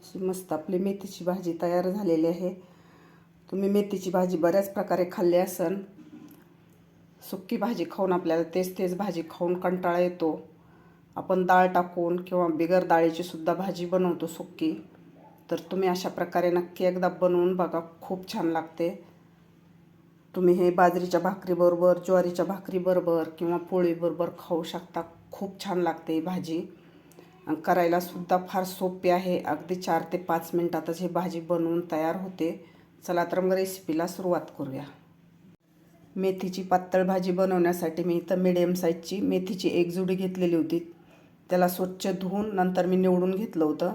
अशी मस्त आपली मेथीची भाजी तयार झालेली आहे. तुम्ही मेथीची भाजी बऱ्याच प्रकारे खाल्ली असन. सुक्की भाजी खाऊन आपल्याला तेच तेच भाजी खाऊन कंटाळा येतो. आपण डाळ टाकून किंवा बिगर डाळीची सुद्धा भाजी बनवतो सुक्की. तर तुम्ही अशा प्रकारे नक्की एकदा बनवून बघा खूप छान लागते. तुम्ही हे बाजरीच्या भाकरीबरोबर ज्वारीच्या भाकरीबरोबर किंवा पोळीबरोबर खाऊ शकता. खूप छान लागते ही भाजी. करायलासुद्धा करायला सुद्धा फार सोपे आहे. अगदी चार ते पाच मिनटातच ही भाजी बनवून तयार होते. चला तर मग रेसिपीला सुरुवात करूया. मेथीची पातळ भाजी बनवण्यासाठी मी इथं मिडियम साईजची मेथीची एक जुडी घेतलेली होती. त्याला स्वच्छ धुवून नंतर मी निवडून घेतलं होतं.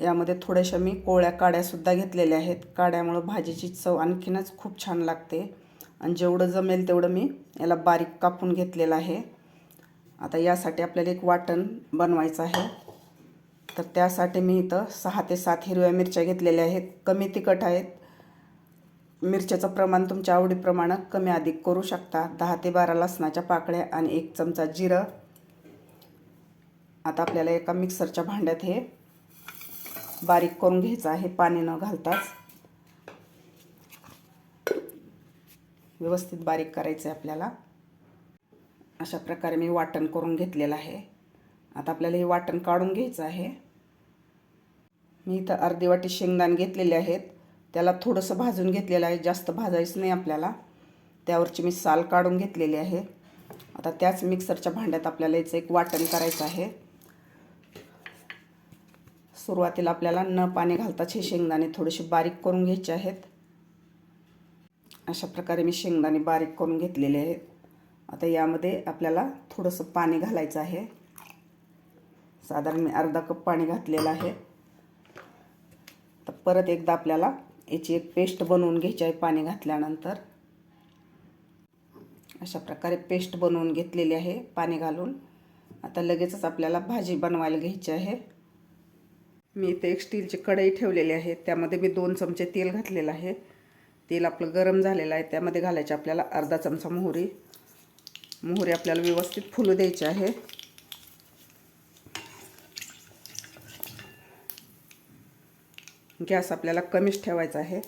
यामध्ये थोड्याशा मी कोळ्या काड्यासुद्धा घेतलेल्या आहेत. काड्यामुळं भाजीची चव आणखीनच खूप छान लागते. आणि जेवढं जमेल तेवढं मी याला बारीक कापून घेतलेलं आहे. आता यासाठी आपल्याला एक वाटण बनवायचं आहे. तर त्यासाठी मी इथं सहा ते सात हिरव्या मिरच्या घेतलेल्या आहेत. कमी तिखट आहेत. मिरच्याचं प्रमाण तुमच्या आवडीप्रमाणे कमी अधिक करू शकता. दहा ते बारा लसणाच्या पाकळ्या आणि एक चमचा जिरं. आता आपल्याला एका मिक्सरच्या भांड्यात हे बारीक करून घ्यायचं आहे. पाणी न घालताच. व्यवस्थित बारीक करायचं आहे आपल्याला. अशा प्रकारे मी वाटण करून घेतलेलं आहे. आता आपल्याला हे वाटण काढून घ्यायचं आहे. मी इथं अर्धी वाटी शेंगदाण घेतलेले आहेत. त्याला थोडंसं भाजून घेतलेलं आहे. जास्त भाजायचं नाही आपल्याला. त्यावरची मी साल काढून घेतलेली आहे. आता त्याच मिक्सरच्या भांड्यात आपल्याला याचं एक वाटण करायचं आहे. सुरुवातीला आपल्याला न पाणी घालताच हे शेंगदाणे थोडेसे बारीक करून घ्यायचे आहेत. अशा प्रकारे मी शेंगदाणे बारीक करून घेतलेले आहेत. आता यामध्ये आपल्याला थोडंसं पाणी घालायचं आहे. साधारण मी अर्धा कप पाणी घातलेलं आहे. तर परत एकदा आपल्याला याची एक पेस्ट बनवून घ्यायची आहे पाणी घातल्यानंतर. अशा प्रकारे पेस्ट बनवून घेतलेली आहे पाणी घालून. आता लगेचच आपल्याला भाजी बनवायला घ्यायची आहे. मी इथे एक स्टीलची कढई ठेवलेली आहे. त्यामध्ये मी दोन चमचे तेल घातलेलं आहे. तेल आपलं गरम झालेलं आहे. त्यामध्ये घालायचे आपल्याला अर्धा चमचा मोहरी. मोहरी आपल्याला व्यवस्थित फुलू द्यायची आहे गॅस आपल्याला कमीच ठेवायचा आहे.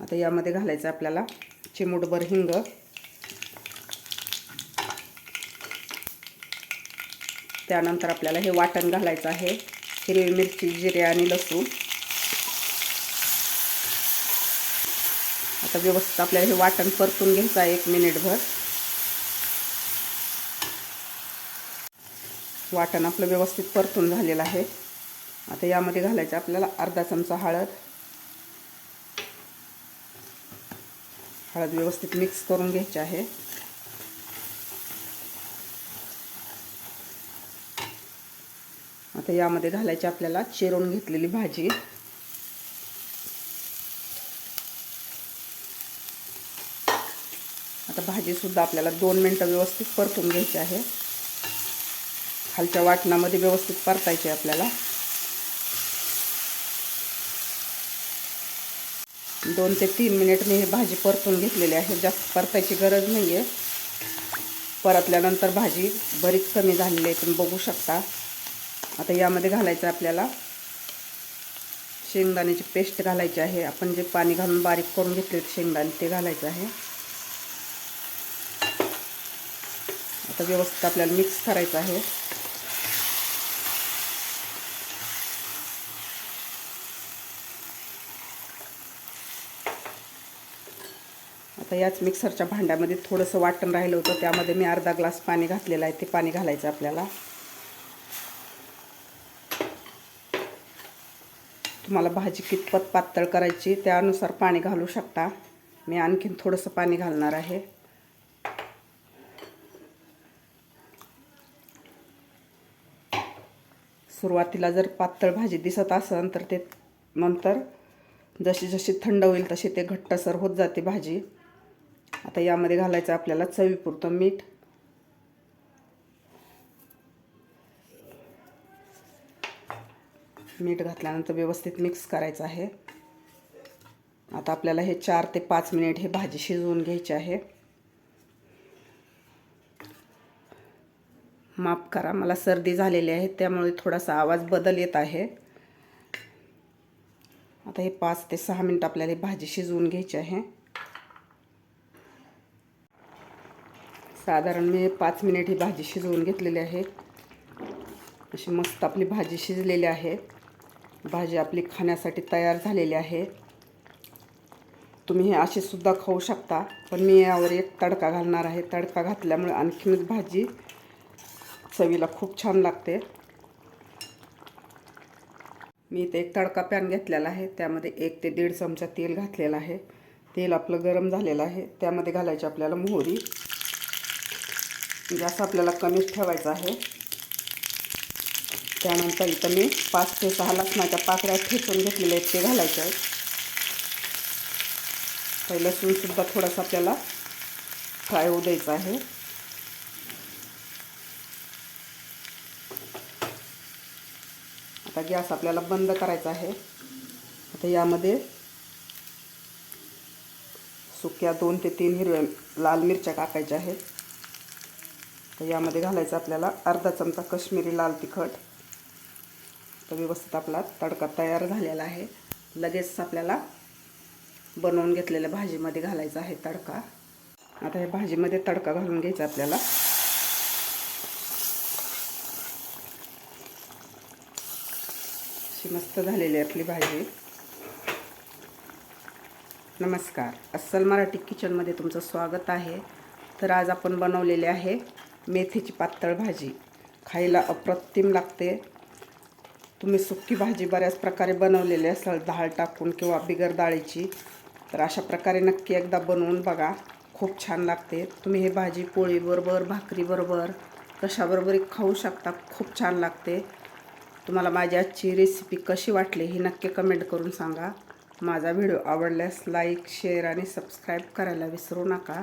आता यामध्ये घालायचं आपल्याला चिमूटभर हिंग. त्यानंतर आपल्याला हे वाटण घालायचं आहे. हिरवी मिरची जिरे आणि लसूण. आता व्यवस्थित आपल्याला हे वाटण परतून घ्यायचं आहे एक मिनिटभर. वाटण आपलं व्यवस्थित परतून झालेलं आहे. आता यामध्ये घालायचं आपल्याला अर्धा चमचा हळद. हळद व्यवस्थित मिक्स करून घ्यायची आहे. आता यामध्ये घालायची आपल्याला चिरून घेतलेली भाजी. आता भाजीसुद्धा आपल्याला दोन मिनटं व्यवस्थित परतून घ्यायची आहे. खालच्या वाटणामध्ये व्यवस्थित परतायची आपल्याला. दोन ते तीन मिनिट मी हे भाजी परतून घेतलेली आहे. जास्त परतायची गरज नाही आहे परतल्यानंतर भाजी बरीच कमी झालेली आहे तुम्ही बघू शकता. आता यामध्ये घालायचं आपल्याला. शेंगदाण्याची पेस्ट घालायची आहे. आपण जे पाणी घालून बारीक करून घेतले शेंगदाणे ते घालायचं आहे. आता व्यवस्थित आपल्याला मिक्स करायचं आहे. आता याच मिक्सरच्या भांड्यामध्ये थोडंसं वाटण राहिलं होतं त्यामध्ये मी अर्धा ग्लास पाणी घातलेलं आहे ते पाणी घालायचं आपल्याला. तुम्हाला भाजी कितपत पातळ करायची त्यानुसार पाणी घालू शकता. मी आणखीन थोडंसं पाणी घालणार आहे. सुरुवातीला जर पातळ भाजी दिसत असेल तर ते नंतर जशी जशी थंड होईल तशी ते घट्टसर होत जाते भाजी. आता यामध्ये घालायचं आपल्याला चवीपुरतं मीठ. मीठ घातल्यानंतर व्यवस्थित मिक्स करायचं आहे. आता आपल्याला हे चार ते पाच मिनिट हे भाजी शिजवून घ्यायची आहे. माफ करा मला सर्दी झालेली आहे त्यामुळे थोडासा आवाज बदल येत आहे. आता हे पाच ते सहा मिनटं आपल्याला भाजी शिजवून घ्यायची आहे. साधारण मी पाच मिनिट ही भाजी शिजवून घेतलेली आहे. अशी मस्त आपली भाजी शिजलेली आहे. भाजी आपली खाण्यासाठी तयार झालेली आहे. तुम्ही हे अशीसुद्धा खाऊ शकता पण मी यावर एक तडका घालणार आहे. तडका घातल्यामुळे आणखीनच भाजी चवीला खूप छान लागते. मी इथे एक तडका पॅन घेतलेला आहे. त्यामध्ये एक ते दीड चमचा तेल घातलेला आहे. तेल आपलं गरम झालेलं आहे. त्यामध्ये घालायची आपल्याला मोहरी. म्हणजे गॅस आपल्याला कमीच ठेवायचा आहे. त्यानंतर इथं मी पाच ते सहा लसणाच्या पाकळ्या ठेचून घेतलेल्या आहेत ते घालायचे आहेत. पहिलं लसूणसुद्धा थोडासा आपल्याला फ्राय होऊ द्यायचा आहे. आता गॅस आपल्याला बंद करायचा आहे. आता यामध्ये सुक्या दोन ते तीन हिरव्या लाल मिरच्या टाकायच्या आहेत. यामध्ये घालायचं आपल्याला अर्धा चमचा कश्मीरी लाल तिखट. तर व्यवस्थित आपला तडका तयार झालेला आहे. लगेच आपल्याला बनवून घेतलेल्या भाजीमध्ये घालायचा आहे तडका. आता या भाजीमध्ये तडका घालून घ्यायचा आपल्याला. अशी मस्त झालेली आहे आपली भाजी. नमस्कार. अस्सल मराठी किचनमध्ये तुमचं स्वागत आहे. तर आज आपण बनवलेले आहे मेथीची पातळ भाजी. खायला अप्रतिम लागते. तुम्ही सुक्की भाजी बऱ्याच प्रकारे बनवलेली असाल डाळ टाकून किंवा बिगर डाळीची तर अशा प्रकारे नक्की एकदा बनवून बघा. खूप छान लागते. तुम्ही हे भाजी पोळीबरोबर भाकरीबरोबर कशाबरोबर खाऊ शकता. खूप छान लागते. तुम्हाला माझी आजची रेसिपी कशी वाटली ही नक्की कमेंट करून सांगा. माझा व्हिडिओ आवडल्यास लाईक शेअर आणि सबस्क्राईब करायला विसरू नका.